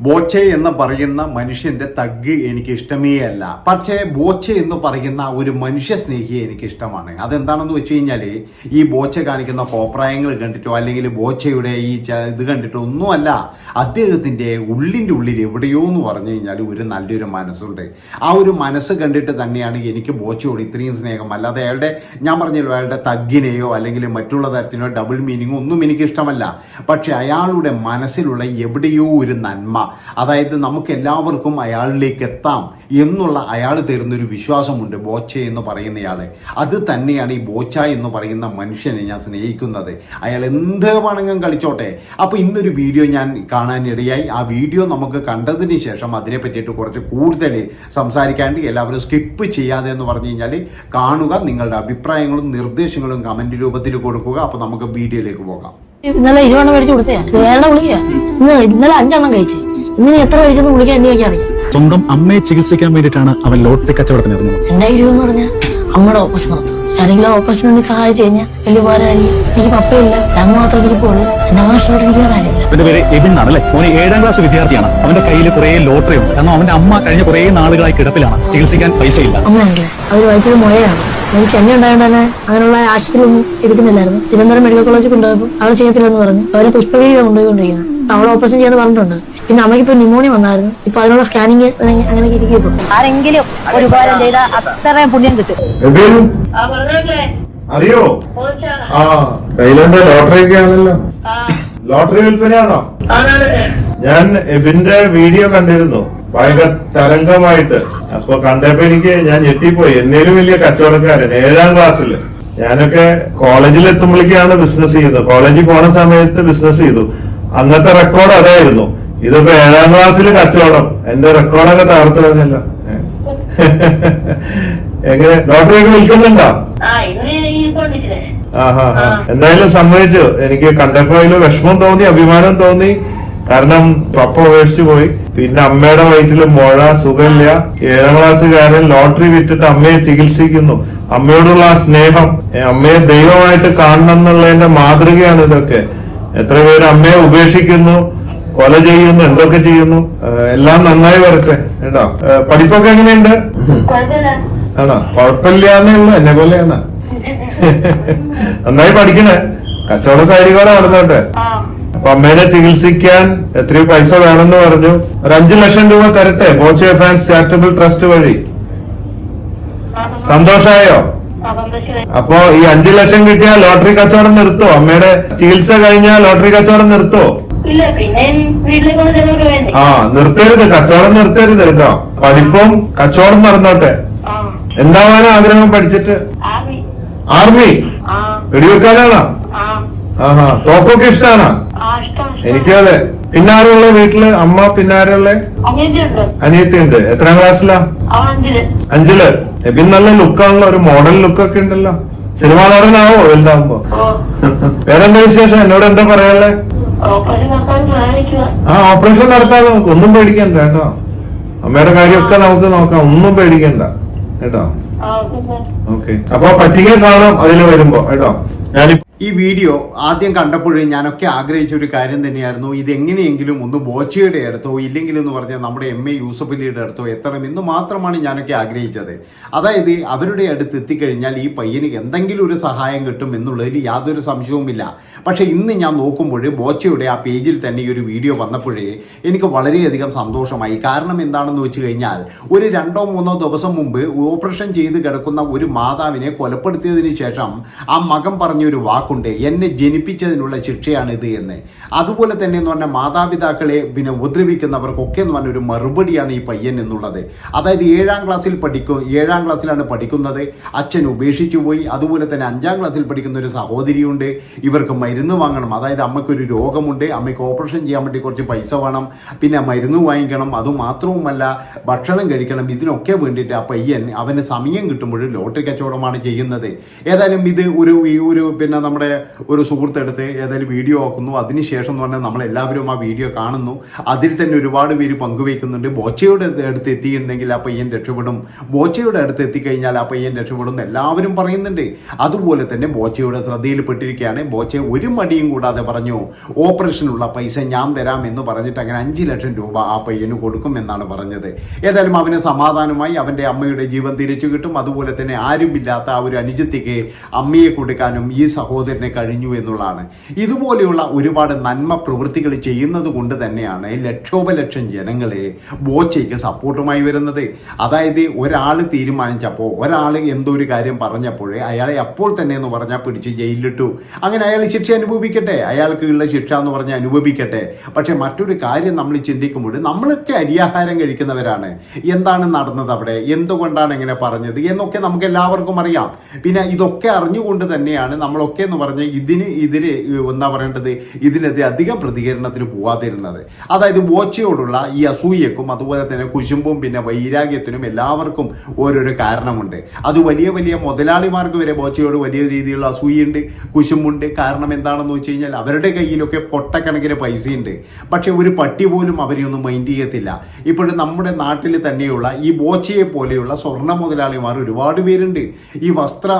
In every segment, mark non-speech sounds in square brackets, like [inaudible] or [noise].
ബോച്ചെ എന്ന് പറയുന്ന മനുഷ്യന്റെ തഗ് എനിക്ക് ഇഷ്ടമേ അല്ല. പക്ഷേ ബോച്ചെ എന്ന് പറയുന്ന ഒരു മനുഷ്യ സ്നേഹിയെ എനിക്ക് ഇഷ്ടമാണ്. അതെന്താണെന്ന് വെച്ച് കഴിഞ്ഞാൽ ഈ ബോച്ച കാണിക്കുന്ന കോപ്രായങ്ങൾ കണ്ടിട്ടോ അല്ലെങ്കിൽ ബോച്ചയുടെ ഈ ഇത് കണ്ടിട്ടോ ഒന്നുമല്ല അദ്ദേഹത്തിന്റെ ഉള്ളിന്റെ ഉള്ളിൽ എവിടെയോ എന്ന് പറഞ്ഞു കഴിഞ്ഞാൽ ഒരു നല്ലൊരു മനസ്സുണ്ട്. ആ ഒരു മനസ്സ് കണ്ടിട്ട് തന്നെയാണ് എനിക്ക് ബോച്ചയോട് ഇത്രയും സ്നേഹം. അല്ലാതെ അയാളുടെ ഞാൻ പറഞ്ഞല്ലോ അയാളുടെ തഗ്ഗിനെയോ അല്ലെങ്കിൽ മറ്റുള്ള തരത്തിനോ ഡബിൾ മീനിങ്ങോ ഒന്നും എനിക്ക് ഇഷ്ടമല്ല പക്ഷെ അയാളുടെ മനസ്സിലുള്ള എവിടെയോ ഒരു നന്മ അതായത് നമുക്ക് എല്ലാവർക്കും അയാളിലേക്ക് എത്താം എന്നുള്ള അയാൾ തരുന്നൊരു വിശ്വാസമുണ്ട് ബോച്ച എന്ന് പറയുന്നയാൾ അത് തന്നെയാണ് ഈ ബോച്ച എന്ന് പറയുന്ന മനുഷ്യനെ ഞാൻ സ്നേഹിക്കുന്നത്. അയാൾ എന്ത് വേണമെങ്കിലും കളിച്ചോട്ടെ. അപ്പോൾ ഇന്നൊരു വീഡിയോ ഞാൻ കാണാനിടയായി ആ വീഡിയോ നമുക്ക് കണ്ടതിന് ശേഷം അതിനെ പറ്റിയിട്ട് കുറച്ച് കൂടുതൽ സംസാരിക്കാണ്ട് എല്ലാവരും സ്കിപ്പ് ചെയ്യാതെ എന്ന് പറഞ്ഞു കഴിഞ്ഞാൽ കാണുക നിങ്ങളുടെ അഭിപ്രായങ്ങളും നിർദ്ദേശങ്ങളും കമന്റ് രൂപത്തിൽ കൊടുക്കുക. അപ്പോൾ നമുക്ക് വീഡിയോയിലേക്ക് പോകാം. ഇന്നലെ ഇരുവണ്ണം മേടിച്ച് കൊടുത്തേ. വേറെ ഗുളിക ഇന്ന് ഇന്നലെ അഞ്ചെണ്ണം കഴിച്ച്. ഇന്ന് എത്ര കഴിച്ചെന്ന് വിളിക്കാൻ എന്നെ എനിക്ക് അറിയാം സ്വന്തം അമ്മയെ ചികിത്സിക്കാൻ വേണ്ടിയിട്ടാണ് അവൻ ലോട്ടറി കച്ചവടത്തിന് ഇറങ്ങുന്നത്. എന്റെ ഇരുവെന്ന് പറഞ്ഞാൽ അമ്മയുടെ നടത്തും ആരെങ്കിലും ഓപ്പറേഷൻ വേണ്ടി സഹായിച്ചു കഴിഞ്ഞാൽ വലിയ ഉപകാരമായിരിക്കും എനിക്ക് പപ്പയില്ല. അമ്മ മാത്രം ഇരിപ്പുള്ളൂ എന്റെ മാഷ്ടോട്ട് എനിക്ക് അവന്റെ പേര് എബിൻ അല്ലെ ഏഴാം ക്ലാസ് വിദ്യാർത്ഥിയാണ്. അവന്റെ കയ്യിൽ കുറെ ലോട്ടറി ഉണ്ട്. കാരണം അവന്റെ അമ്മ കഴിഞ്ഞ കുറെ നാളുകളായി കിടപ്പിലാണ്. ചികിത്സിക്കാൻ പൈസയില്ല. അമ്മയുണ്ട് അവർ വൈദ്യുതി മുഴയാണ്. എനിക്ക് ചെന്നൈ ഉണ്ടായത് തന്നെ അങ്ങനെയുള്ള ആശുപത്രിയിലൊന്നും എടുക്കുന്നില്ലായിരുന്നു തിരുവനന്തപുരം മെഡിക്കൽ കോളേജിൽ കൊണ്ടുപോയപ്പോൾ അവിടെ ചെയ്യത്തില്ലെന്ന് പറഞ്ഞു അവരെ പുഷ്പഗിരിയാണ് കൊണ്ടുപോയിക്കൊണ്ടിരിക്കുന്നത്. അവിടെ ഓപ്പറേഷൻ ചെയ്യാന്ന് പറഞ്ഞിട്ടുണ്ട്. പിന്നെ അമ്മയ്ക്ക് ഇപ്പൊ ന്യൂമോണിയ വന്നായിരുന്നു. ഇപ്പൊ അതിനുള്ള സ്കാനിങ് അങ്ങനെ ഇരിക്കും ആരെങ്കിലും ഒരു ഉപകാരം ചെയ്താൽ അത്രയും പുണ്യം കിട്ടും. എബിൻ? അറിയോ? ആ കയ്യിലെന്താ ലോട്ടറി ഒക്കെ ആണല്ലോ. ലോട്ടറി വിൽപ്പനയാണോ? ഞാൻ എബിന്റെ വീഡിയോ കണ്ടിരുന്നു. ഭയങ്കര തരംഗമായിട്ട്. അപ്പൊ കണ്ടപ്പോ എനിക്ക് ഞാൻ ഞെട്ടിപ്പോയി. എന്നേലും വലിയ കച്ചവടക്കാരൻ ഏഴാം ക്ലാസ്സിൽ ഞാനൊക്കെ കോളേജിൽ എത്തുമ്പോഴേക്കാണ് ബിസിനസ് ചെയ്തത്. കോളേജിൽ പോണ സമയത്ത് ബിസിനസ് ചെയ്തു. അന്നത്തെ റെക്കോർഡ് അതായിരുന്നു. ഇതിപ്പോ ഏഴാം ക്ലാസ്സിൽ കച്ചവടം. എന്റെ റെക്കോർഡൊക്കെ തകർത്തു കളഞ്ഞല്ല. എങ്ങനെ? ഡോക്ടറെ ഒക്കെ വിൽക്കുന്നുണ്ടോ ആഹാ എന്തായാലും സമ്മതിച്ചു. എനിക്ക് കണ്ടപ്പോ അതിൽ വിഷമം തോന്നി അഭിമാനം തോന്നി. കാരണം പപ്പ ഉപേക്ഷിച്ചു പോയി. പിന്നെ അമ്മയുടെ വയറ്റിൽ മുഴ സുഖമില്ല. ഏഴാം ക്ലാസ്സുകാരൻ ലോട്ടറി വിറ്റിട്ട് അമ്മയെ ചികിത്സിക്കുന്നു. അമ്മയോടുള്ള ആ സ്നേഹം അമ്മയെ ദൈവമായിട്ട് കാണണം എന്നുള്ളതിന്റെ മാതൃകയാണ് ഇതൊക്കെ. എത്ര പേര് അമ്മയെ ഉപേക്ഷിക്കുന്നു. കൊല ചെയ്യുന്നു എന്തൊക്കെ ചെയ്യുന്നു? എല്ലാം നന്നായി വരട്ടെ കേട്ടോ? പഠിപ്പൊക്കെ എങ്ങനെയുണ്ട്? കുഴപ്പമില്ല. ആണോ? കുഴപ്പമില്ലാന്നേ ഉള്ളു എന്നെ പോലെയാണ്. നന്നായി പഠിക്കണേ. കച്ചവട സൈഡിൽ കൂടെ നടന്നോട്ടെ അപ്പൊ അമ്മേനെ ചികിത്സിക്കാൻ എത്രയോ പൈസ വേണമെന്ന് പറഞ്ഞു. ഒരു അഞ്ചു ലക്ഷം രൂപ തരട്ടെ ബോച്ചെ ഫാൻസ് ചാരിറ്റബിൾ ട്രസ്റ്റ് വഴി. സന്തോഷായോ? അപ്പോ സന്തോഷം അപ്പൊ ഈ അഞ്ചു ലക്ഷം കിട്ടിയാൽ ലോട്ടറി കച്ചവടം നിർത്തോ? അമ്മയുടെ ചികിത്സ കഴിഞ്ഞാൽ ലോട്ടറി കച്ചവടം നിർത്തോ? ഇല്ല പിന്നെ വീട്ടിലെ കൊണ്ട് ചെലവൊക്കെ വേണ്ടേ? ആ നിർത്തരുത് കച്ചവടം നിർത്തരുത് കേട്ടോ. പഠിപ്പും കച്ചവടം നടന്നോട്ടെ. എന്താവാനാ ആഗ്രഹം പഠിച്ചിട്ട്? ആർമി. വെടിവെക്കാനാണോ? ആഹാ തോക്കൊക്കെ ഇഷ്ടാണോ? എനിക്കും അതെ. പിന്നാരുള്ള വീട്ടിൽ അമ്മ പിന്നാരുള്ള? അനിയത്തി ഉണ്ട് എത്രാം ക്ലാസ്സിലാ? അഞ്ചിൽ. എബിൻ നല്ല ലുക്കാണല്ലോ ഒരു മോഡൽ ലുക്കൊക്കെ ഉണ്ടല്ലോ. സിനിമാ നടനാവോ വലുതാവുമ്പോ? [laughs] വേറെന്താ വിശേഷം? എന്നോട് എന്താ പറയാനുള്ളേ? ഓപ്പറേഷൻ നടത്താൻ സഹായിക്കുക ആ ഓപ്പറേഷൻ നടത്താൻ നമുക്ക് ഒന്നും പേടിക്കണ്ട കേട്ടോ. അമ്മയുടെ കാര്യമൊക്കെ നമുക്ക് നോക്കാം. ഒന്നും പേടിക്കണ്ട. കേട്ടോ? ഓക്കെ. അപ്പൊ പറ്റിക്കാൻ കാണാം. അതിൽ വരുമ്പോ. കേട്ടോ? ഞാനിപ്പോ ഈ വീഡിയോ ആദ്യം കണ്ടപ്പോഴേ ഞാനൊക്കെ ആഗ്രഹിച്ച ഒരു കാര്യം തന്നെയായിരുന്നു. ഇതെങ്ങനെയെങ്കിലും ഒന്ന് ബോച്ചയുടെ അടുത്തോ ഇല്ലെങ്കിൽ എന്ന് പറഞ്ഞാൽ നമ്മുടെ എം എ യൂസഫലിയുടെ അടുത്തോ എത്തണം എന്ന് മാത്രമാണ് ഞാനൊക്കെ ആഗ്രഹിച്ചത്. അതായത് അവരുടെ അടുത്ത് എത്തിക്കഴിഞ്ഞാൽ ഈ പയ്യന് എന്തെങ്കിലും ഒരു സഹായം കിട്ടും എന്നുള്ളതിൽ യാതൊരു സംശയവുമില്ല. പക്ഷേ ഇന്ന് ഞാൻ നോക്കുമ്പോൾ ബോച്ചയുടെ ആ പേജിൽ തന്നെ ഈ ഒരു വീഡിയോ വന്നപ്പോഴേ എനിക്ക് വളരെയധികം സന്തോഷമായി. കാരണം എന്താണെന്ന് വെച്ച് കഴിഞ്ഞാൽ ഒരു രണ്ടോ മൂന്നോ ദിവസം മുമ്പ് ഓപ്പറേഷൻ ചെയ്ത് കിടക്കുന്ന ഒരു മാതാവിനെ കൊലപ്പെടുത്തിയതിന് ശേഷം ആ മകൻ പറഞ്ഞൊരു വാക്കുണ്ട് എന്നെ ജനിപ്പിച്ചതിനുള്ള ഇത് എന്ന്. അതുപോലെ തന്നെ എന്ന് പറഞ്ഞാൽ മാതാപിതാക്കളെ പിന്നെ ഉപദ്രവിക്കുന്നവർക്കൊക്കെ എന്ന് പറഞ്ഞ ഒരു മറുപടിയാണ് ഈ പയ്യൻ എന്നുള്ളത്. അതായത് ഏഴാം ക്ലാസ്സിൽ പഠിക്കും ഏഴാം ക്ലാസ്സിലാണ് പഠിക്കുന്നത്. അച്ഛൻ ഉപേക്ഷിച്ചു പോയി. അതുപോലെ തന്നെ അഞ്ചാം ക്ലാസ്സിൽ പഠിക്കുന്ന ഒരു സഹോദരിയുണ്ട്. ഇവർക്ക് മരുന്ന് വാങ്ങണം. അതായത് അമ്മയ്ക്കൊരു രോഗമുണ്ട്. അമ്മയ്ക്ക് ഓപ്പറേഷൻ ചെയ്യാൻ വേണ്ടി കുറച്ച് പൈസ വേണം. പിന്നെ മരുന്ന് വാങ്ങിക്കണം. അതുമാത്രവുമല്ല ഭക്ഷണം കഴിക്കണം. ഇതിനൊക്കെ വേണ്ടിയിട്ട് ആ പയ്യൻ അവന് സമയം കിട്ടുമ്പോൾ ലോട്ടറി കച്ചവടമാണ് ചെയ്യുന്നത്. ഏതായാലും ഇത് ഒരു ഈ ഒരു പിന്നെ നമ്മുടെ നമ്മുടെ ഒരു സുഹൃത്ത് എടുത്ത് ഏതായാലും വീഡിയോ ആക്കുന്നു. അതിനുശേഷം എന്ന് പറഞ്ഞാൽ നമ്മളെല്ലാവരും ആ വീഡിയോ കാണുന്നു. അതിൽ തന്നെ ഒരുപാട് പേര് പങ്കുവയ്ക്കുന്നുണ്ട്. ബോച്ചയുടെ അടുത്ത് എത്തിയിട്ടുണ്ടെങ്കിൽ ആ പയ്യൻ രക്ഷപ്പെടും. ബോച്ചയുടെ അടുത്ത് എത്തിക്കഴിഞ്ഞാൽ ആ പയ്യൻ രക്ഷപ്പെടും എല്ലാവരും പറയുന്നുണ്ട്. അതുപോലെ തന്നെ ബോച്ചയുടെ ശ്രദ്ധയിൽപ്പെട്ടിരിക്കുകയാണ്. ബോച്ച ഒരു മടിയും കൂടാതെ പറഞ്ഞു ഓപ്പറേഷനുള്ള പൈസ ഞാൻ തരാം എന്ന് പറഞ്ഞിട്ട് അങ്ങനെ അഞ്ച് ലക്ഷം രൂപ ആ പയ്യന് കൊടുക്കും എന്നാണ് പറഞ്ഞത്. ഏതായാലും അവന് സമാധാനമായി അവന്റെ അമ്മയുടെ ജീവൻ തിരിച്ചു കിട്ടും. അതുപോലെ തന്നെ ആരുമില്ലാത്ത ആ ഒരു അനുജത്തിക്ക് അമ്മയെ കൊടുക്കാനും ഈ സഹോദരനെ കഴിഞ്ഞു എന്നുള്ളതാണ്. ഇതുപോലെയുള്ള ഒരുപാട് നന്മ പ്രവൃത്തികൾ ചെയ്യുന്നത് കൊണ്ട് തന്നെയാണ് ലക്ഷോപലക്ഷം ജനങ്ങളെ ബോച്ചയ്ക്ക് സപ്പോർട്ടുമായി വരുന്നത്. അതായത് ഒരാൾ തീരുമാനിച്ചപ്പോൾ ഒരാൾ എന്തോ ഒരു കാര്യം പറഞ്ഞപ്പോഴേ അയാളെ അപ്പോൾ തന്നെ എന്ന് പറഞ്ഞാൽ പിടിച്ച് ജയിലിലിട്ടു. അങ്ങനെ അയാൾ ശിക്ഷ അനുഭവിക്കട്ടെ അയാൾക്ക് ഉള്ള ശിക്ഷ എന്ന് പറഞ്ഞാൽ അനുഭവിക്കട്ടെ. പക്ഷെ മറ്റൊരു കാര്യം നമ്മൾ ചിന്തിക്കുമ്പോൾ നമ്മളൊക്കെ അരിയാഹാരം കഴിക്കുന്നവരാണ്. എന്താണ് നടന്നത് അവിടെ? എന്തുകൊണ്ടാണ് ഇങ്ങനെ പറഞ്ഞത്? എന്നൊക്കെ നമുക്ക് എല്ലാവർക്കും അറിയാം. പിന്നെ ഇതൊക്കെ അറിഞ്ഞുകൊണ്ട് തന്നെയാണ് നമ്മളൊക്കെ എന്ന് പറഞ്ഞ് ഇതിന് ഇതിന് എന്താ പറയേണ്ടത്? ഇതിനെതിരെ അധികം പ്രതികരണത്തിന് പോവാതിരുന്നത്. അതായത് ബോച്ചയോടുള്ള ഈ അസൂയക്കും അതുപോലെ തന്നെ കുശുമ്പും പിന്നെ വൈരാഗ്യത്തിനും എല്ലാവർക്കും ഓരോരോ കാരണമുണ്ട്. അത് വലിയ വലിയ മുതലാളിമാർക്ക് വരെ ബോച്ചയോട് വലിയ രീതിയിലുള്ള അസൂയുണ്ട് കുശുമ്പുണ്ട്. കാരണം എന്താണെന്ന് വെച്ച് കഴിഞ്ഞാൽ അവരുടെ കയ്യിലൊക്കെ പൊട്ടക്കണക്കിന് പൈസയുണ്ട്. പക്ഷെ ഒരു പട്ടി പോലും അവരെയൊന്നും മൈൻഡ് ചെയ്യത്തില്ല. ഇപ്പോഴും നമ്മുടെ നാട്ടിൽ തന്നെയുള്ള ഈ ബോച്ചയെ പോലെയുള്ള സ്വർണ മുതലാളിമാർ ഒരുപാട് പേരുണ്ട്. ഈ വസ്ത്ര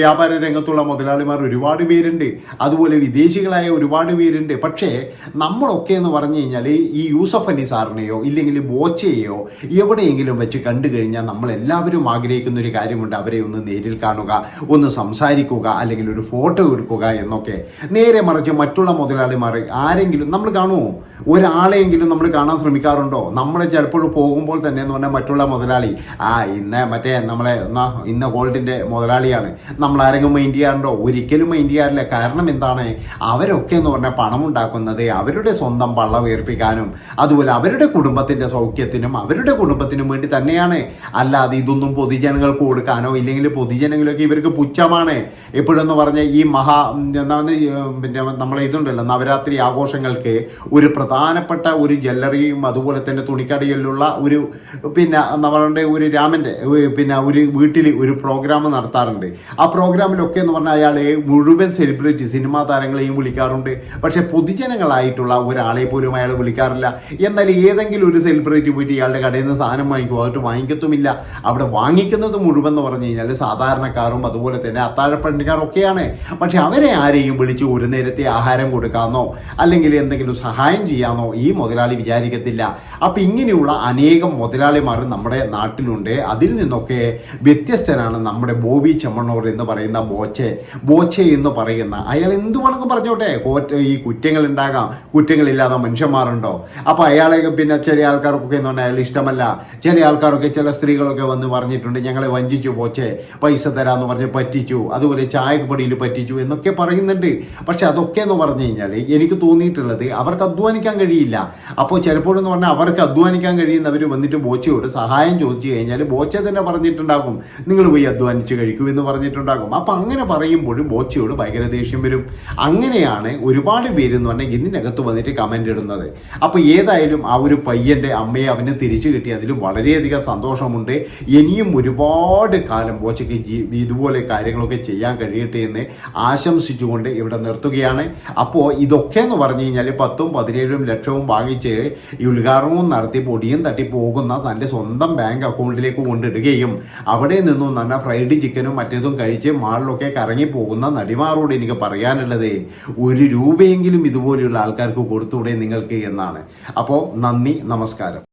വ്യാപാര രംഗത്തുള്ള മുതലാളിമാർ ഒരുപാട് പേരുണ്ട്. അതുപോലെ വിദേശികളായ ഒരുപാട് പേരുണ്ട്. പക്ഷേ നമ്മളൊക്കെ എന്ന് പറഞ്ഞു കഴിഞ്ഞാൽ ഈ യൂസഫ് അലി സാറിനെയോ ഇല്ലെങ്കിൽ ബോച്ചയെയോ എവിടെയെങ്കിലും വെച്ച് കണ്ടു കഴിഞ്ഞാൽ നമ്മൾ എല്ലാവരും ആഗ്രഹിക്കുന്ന ഒരു കാര്യമുണ്ട്. അവരെ ഒന്ന് നേരിൽ കാണുക ഒന്ന് സംസാരിക്കുക അല്ലെങ്കിൽ ഒരു ഫോട്ടോ എടുക്കുക എന്നൊക്കെ. നേരെ മറിച്ച് മറ്റുള്ള മുതലാളിമാർ ആരെങ്കിലും നമ്മൾ കാണുമോ? ഒരാളെയെങ്കിലും നമ്മൾ കാണാൻ ശ്രമിക്കാറുണ്ടോ? നമ്മൾ ചിലപ്പോൾ പോകുമ്പോൾ തന്നെ എന്ന് പറഞ്ഞാൽ മറ്റുള്ള മുതലാളി ആ ഇന്ന് മറ്റേ നമ്മളെ ഇന്ന ഗോൾഡിന്റെ മുതലാളിയാണ്. നമ്മൾ ആരെങ്കിലും മൈൻഡ് ചെയ്യാറുണ്ടോ? ഒരിക്കലും മൈൻഡ് ചെയ്യാറില്ല കാരണം എന്താണ്? അവരൊക്കെ എന്ന് പറഞ്ഞാൽ പണം ഉണ്ടാക്കുന്നത് അവരുടെ സ്വന്തം പള്ള വീർപ്പിക്കാനും അതുപോലെ അവരുടെ കുടുംബത്തിന്റെ സൗഖ്യത്തിനും അവരുടെ കുടുംബത്തിനും വേണ്ടി തന്നെയാണ്. അല്ലാതെ ഇതൊന്നും പൊതുജനങ്ങൾക്ക് കൊടുക്കാനോ ഇല്ലെങ്കിൽ പൊതുജനങ്ങളൊക്കെ ഇവർക്ക് പുച്ഛമാണ്. എപ്പോഴെന്ന് പറഞ്ഞാൽ ഈ മഹാ എന്താണ് പിന്നെ നമ്മളെ ഇതുണ്ടല്ലോ നവരാത്രി ആഘോഷങ്ങൾക്ക് ഒരു പ്രധാനപ്പെട്ട ഒരു ജ്വല്ലറിയും അതുപോലെ തന്നെ തുണിക്കടയിലുള്ള ഒരു പിന്നെ നമ്മളുടെ ഒരു രാമന്റെ പിന്നെ ഒരു വീട്ടിൽ ഒരു പ്രോഗ്രാം നടത്താറുണ്ട്. ആ പ്രോഗ്രാമിലൊക്കെ എന്ന് പറഞ്ഞാൽ അയാൾ മുഴുവൻ സെലിബ്രിറ്റി സിനിമാ താരങ്ങളെയും വിളിക്കാറുണ്ട്. പക്ഷെ പൊതുജനങ്ങളായിട്ടുള്ള ഒരാളെ പോലും അയാൾ വിളിക്കാറില്ല. എന്നാൽ ഏതെങ്കിലും ഒരു സെലിബ്രിറ്റി പോയിട്ട് ഇയാളുടെ കടയിൽ നിന്ന് സാധനം വാങ്ങിക്കും അതിട്ട് വാങ്ങിക്കത്തുമില്ല. അവിടെ വാങ്ങിക്കുന്നത് മുഴുവൻ എന്ന് പറഞ്ഞു കഴിഞ്ഞാൽ സാധാരണക്കാരും അതുപോലെ തന്നെ അത്താഴപ്പണിക്കാരൊക്കെയാണ് പക്ഷെ അവരെ ആരെയും വിളിച്ച് ഒരു നേരത്തെ ആഹാരം കൊടുക്കാമെന്നോ അല്ലെങ്കിൽ എന്തെങ്കിലും സഹായം ചെയ്യാമെന്നോ ഈ മുതലാളി വിചാരിക്കത്തില്ല. അപ്പം ഇങ്ങനെയുള്ള അനേകം മുതലാളിമാർ നമ്മുടെ നാട്ടിലുണ്ട്. അതിൽ നിന്നൊക്കെ വ്യത്യസ്തനാണ് നമ്മുടെ ബോബി ചെമ്മണ്ണൂർ എന്ന് പറയുന്ന ബോച്ചെ. ബോച്ചെ എന്ന് പറയുന്ന അയാൾ എന്ത് വേണമെന്ന് പറഞ്ഞോട്ടെ ഈ കുറ്റങ്ങൾ ഉണ്ടാകാം കുറ്റങ്ങളില്ലാതെ മനുഷ്യന്മാരുണ്ടോ? അപ്പൊ അയാളെ പിന്നെ ചില ആൾക്കാർക്കൊക്കെ എന്ന് പറഞ്ഞാൽ അയാൾ ഇഷ്ടമല്ല. ചില ആൾക്കാരൊക്കെ ചില സ്ത്രീകളൊക്കെ വന്ന് പറഞ്ഞിട്ടുണ്ട് ഞങ്ങളെ വഞ്ചിച്ചു പോച്ചേ പൈസ തരാന്ന് പറഞ്ഞ് പറ്റിച്ചു അതുപോലെ ചായപ്പൊടിയിൽ പറ്റിച്ചു എന്നൊക്കെ പറയുന്നുണ്ട്. പക്ഷെ അതൊക്കെ എന്ന് പറഞ്ഞു കഴിഞ്ഞാൽ എനിക്ക് തോന്നിയിട്ടുള്ളത് അവർക്ക് അധ്വാനിക്കാൻ കഴിയില്ല. അപ്പോൾ ചിലപ്പോഴെന്ന് പറഞ്ഞാൽ അവർക്ക് അധ്വാനിക്കാൻ കഴിയുന്നവർ വന്നിട്ട് ബോച്ചയോട് സഹായം ചോദിച്ചു കഴിഞ്ഞാൽ ബോച്ച തന്നെ പറഞ്ഞിട്ടുണ്ടാകും നിങ്ങൾ പോയി അധ്വാനിച്ച് കഴിക്കൂ എന്ന് പറഞ്ഞിട്ടുണ്ടാകും. അപ്പം അങ്ങനെ പറയുമ്പോഴും ബോച്ചയോട് ഭയങ്കര ദേഷ്യം വരും. അങ്ങനെയാണ് ഒരുപാട് പേര് എന്ന് പറഞ്ഞാൽ ഇതിനകത്ത് വന്നിട്ട് കമന്റ് ഇടുന്നത്. അപ്പോൾ ഏതായാലും ആ ഒരു പയ്യന്റെ അമ്മയെ അവന് തിരിച്ചു കിട്ടി. അതിൽ വളരെയധികം സന്തോഷമുണ്ട്. ഇനിയും ഒരുപാട് കാലം ബോച്ചയ്ക്ക് ജീ ഇതുപോലെ കാര്യങ്ങളൊക്കെ ചെയ്യാൻ കഴിയട്ടെ എന്ന് ആശംസിച്ചുകൊണ്ട് ഇവിടെ നിർത്തുകയാണ്. അപ്പോൾ ഇതൊക്കെ എന്ന് പറഞ്ഞു കഴിഞ്ഞാൽ പത്തും പതിനേഴും ലക്ഷവും വാങ്ങിച്ച് ഈ ഉദ്ഘാടനവും നടത്തി പൊടിയും തട്ടി പോകുന്ന തന്റെ സ്വന്തം ബാങ്ക് അക്കൗണ്ടിലേക്ക് കൊണ്ടിടുകയും അവിടെ നിന്നും തന്നെ ഫ്രൈഡ് ചിക്കനും മറ്റേതും കഴിച്ച് മാളിലൊക്കെ കറങ്ങി പോകുന്ന നടിമാരോട് എനിക്ക് പറയാനുള്ളത് ഒരു രൂപയെങ്കിലും ഇതുപോലെയുള്ള ആൾക്കാർക്ക് കൊടുത്തൂടെ നിങ്ങൾക്ക് എന്നാണ്. അപ്പോൾ നന്ദി നമസ്കാരം.